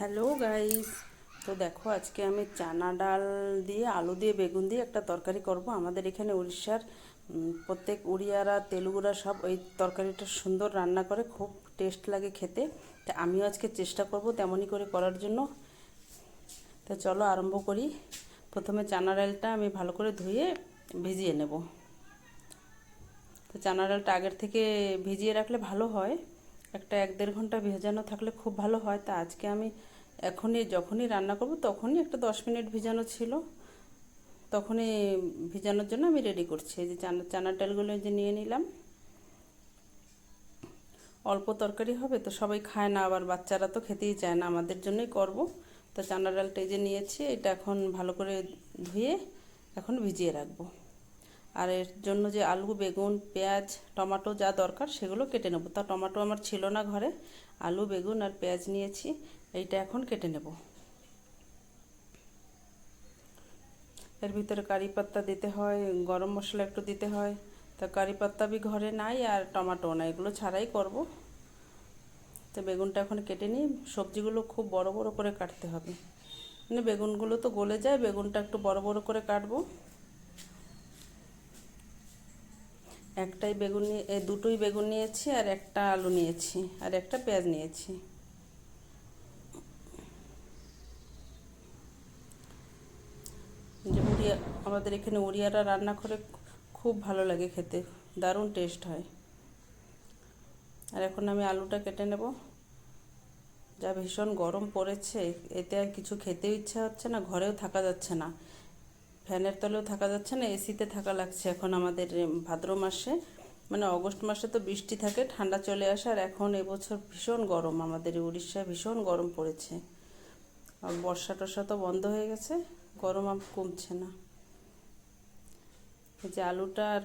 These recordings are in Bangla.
হ্যালো গাইস, তো দেখো আজকে আমি চানা ডাল দিয়ে, আলু দিয়ে, বেগুন দিয়ে একটা তরকারি করব। আমাদের এখানে উড়িষ্যার প্রত্যেক উড়িয়ারা, তেলুগুরা সব ওই তরকারিটা সুন্দর রান্না করে, খুব টেস্ট লাগে খেতে। তা আমিও আজকে চেষ্টা করব তেমনই করে করার জন্য। তো চলো আরম্ভ করি। প্রথমে চানা ডালটা আমি ভালো করে ধুয়ে ভিজিয়ে নেব। তো চানা ডালটা আগের থেকে ভিজিয়ে রাখলে ভালো হয়। একটা এক দেড় ঘণ্টা ভেজানো থাকলে খুব ভালো হয়। তা আজকে আমি এখনই যখনই রান্না করব তখনই একটা দশ মিনিট ভিজানো ছিল। তখনই ভিজানোর জন্য আমি রেডি করছি। এই যে চানা, চানার ডালগুলো যে নিয়ে নিলাম। অল্প তরকারি হবে তো সবাই খায় না, আবার বাচ্চারা তো খেতেই চায় না, আমাদের জন্যই করব। তো চানা ডালটা এই যে নিয়েছি, এটা এখন ভালো করে ধুয়ে এখন ভিজিয়ে রাখব। আর এর জন্য যে আলু, বেগুন, পেঁয়াজ, টমাটো যা দরকার সেগুলো কেটে নেব। তা টমাটো আমার ছিল না ঘরে, আলু, বেগুন আর পেঁয়াজ নিয়েছি, এইটা এখন কেটে নেব। এর ভিতরে কারি পাত্তা দিতে হয়, গরম মশলা একটু দিতে হয়। তা কারি পাত্তা বি ঘরে নাই আর টমাটো না এগুলো ছাড়াই করব। তো বেগুনটা এখন কেটে নিই, সবজিগুলো খুব বড় বড় করে কাটতে হবে। মানে বেগুনগুলো তো গলে যায়, বেগুনটা একটু বড় বড় করে কাটবো। একটাই বেগুন নিয়ে দুটোই বেগুন নিয়েছি আর একটা আলু নিয়েছি আর একটা পেঁয়াজ নিয়েছি। যে উড়িয়া, আমাদের এখানে উড়িয়ারা রান্না করে খুব ভালো লাগে খেতে, দারুণ টেস্ট হয়। আর এখন আমি আলুটা কেটে নেব। যা ভীষণ গরম পড়েছে, এতে আর কিছু খেতেও ইচ্ছা হচ্ছে না, ঘরেও থাকা যাচ্ছে না। ফ্যানের তলেও থাকা যাচ্ছে না, এসিতে থাকা লাগছে এখন আমাদের ভাদ্র মাসে। মানে অগস্ট মাসে তো বৃষ্টি থাকে, ঠান্ডা চলে আসে, আর এখন এবছর ভীষণ গরম। আমাদের উড়িষ্যায় ভীষণ গরম পড়েছে। আর বর্ষা টর্ষা তো বন্ধ হয়ে গেছে, গরম আর কমছে না। এই যে আলুটা আর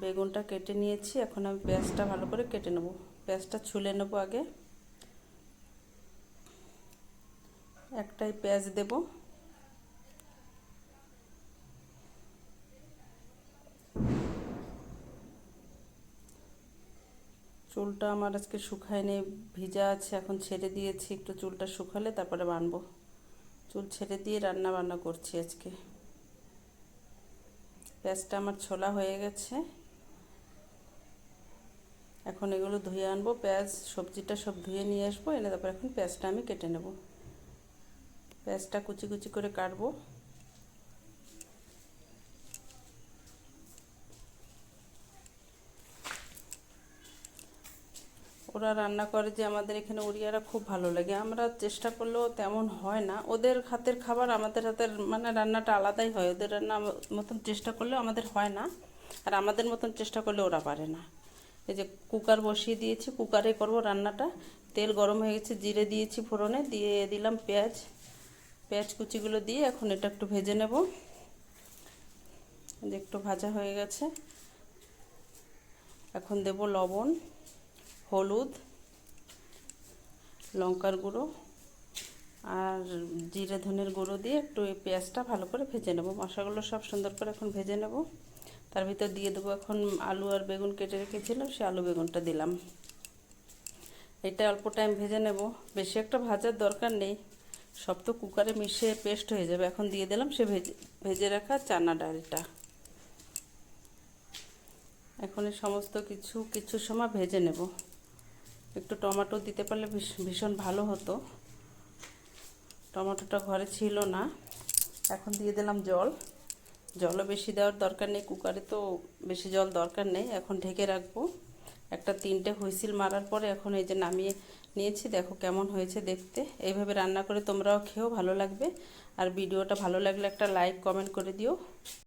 বেগুনটা কেটে নিয়েছি, এখন আমি পেঁয়াজটা ভালো করে কেটে নেব। পেঁয়াজটা ছুলে নেব আগে। একটাই পেঁয়াজ দেবো। চুলটা আমার আজকে শুকায় নেই ভিজা আছে, এখন ছেড়ে দিয়েছি, একটু চুলটা শুকালে তারপরে বানবো। চুল ছেড়ে দিয়ে রান্না বান্না করছি আজকে। পেঁয়াজটা আমার ছোলা হয়ে গেছে। এখন এগুলো ধুয়ে আনব, পেঁয়াজ, সবজিটা সব ধুয়ে নিয়ে আসব, এনে তারপর এখন পেঁয়াজটা আমি কেটে নেব। পেঁয়াজটা কুচি কুচি করে কাটবো। ওরা রান্না করে যে আমাদের এখানে উড়িয়ারা খুব ভালো লাগে। আমরা চেষ্টা করলেও তেমন হয় না। ওদের হাতের খাবার আমাদের হাতের মানে রান্নাটা আলাদাই হয়। ওদের রান্না মতন চেষ্টা করলেও আমাদের হয় না। আর আমাদের মতন চেষ্টা করলে ওরা পারে না। এই যে কুকার বসিয়ে দিয়েছি, কুকারে করব রান্নাটা। তেল গরম হয়ে গেছে, জিরে দিয়েছি ফোড়নে, দিয়ে দিলাম পেঁয়াজ। পেঁয়াজ কুচিগুলো দিয়ে এখন এটা একটু ভেজে নেব। একটু ভাজা হয়ে গেছে। এখন দেব লবণ। হলুদ, লঙ্কার গুঁড়ো আর জিরে ধনের গুঁড়ো দিয়ে একটু এই পেঁয়াজটা ভালো করে ভেজে নেব। মশলাগুলো সব সুন্দর করে এখন ভেজে নেব। তার ভিতর দিয়ে দেবো এখন আলু আর বেগুন কেটে রেখেছিলাম সে আলু বেগুনটা দিলাম। এটা অল্প টাইম ভেজে নেব। বেশি একটা ভাজার দরকার নেই। সব তো কুকারে মিশিয়ে পেস্ট হয়ে যাবে। এখন দিয়ে দিলাম সে ভেজে ভেজে রাখা চানা ডালটা। এখন সমস্ত কিছু কিছু সময় ভেজে নেব। একটু টমেটো দিতে পারলে ভীষণ ভালো হতো। টমেটোটা ঘরে ছিল না। এখন দিয়ে দিলাম জল। জলও বেশি দেওয়ার দরকার নেই, কুকারে তো বেশি জল দরকার নেই। এখন ঢেকে রাখব। একটা তিনটে হুইসিল মারার পরে এখন এই যে নামিয়ে নিয়েছি, দেখো কেমন হয়েছে দেখতে। এইভাবে রান্না করে তোমরাও খেয়েও ভালো লাগবে। আর ভিডিওটা ভালো লাগলে একটা লাইক, কমেন্ট করে দিও।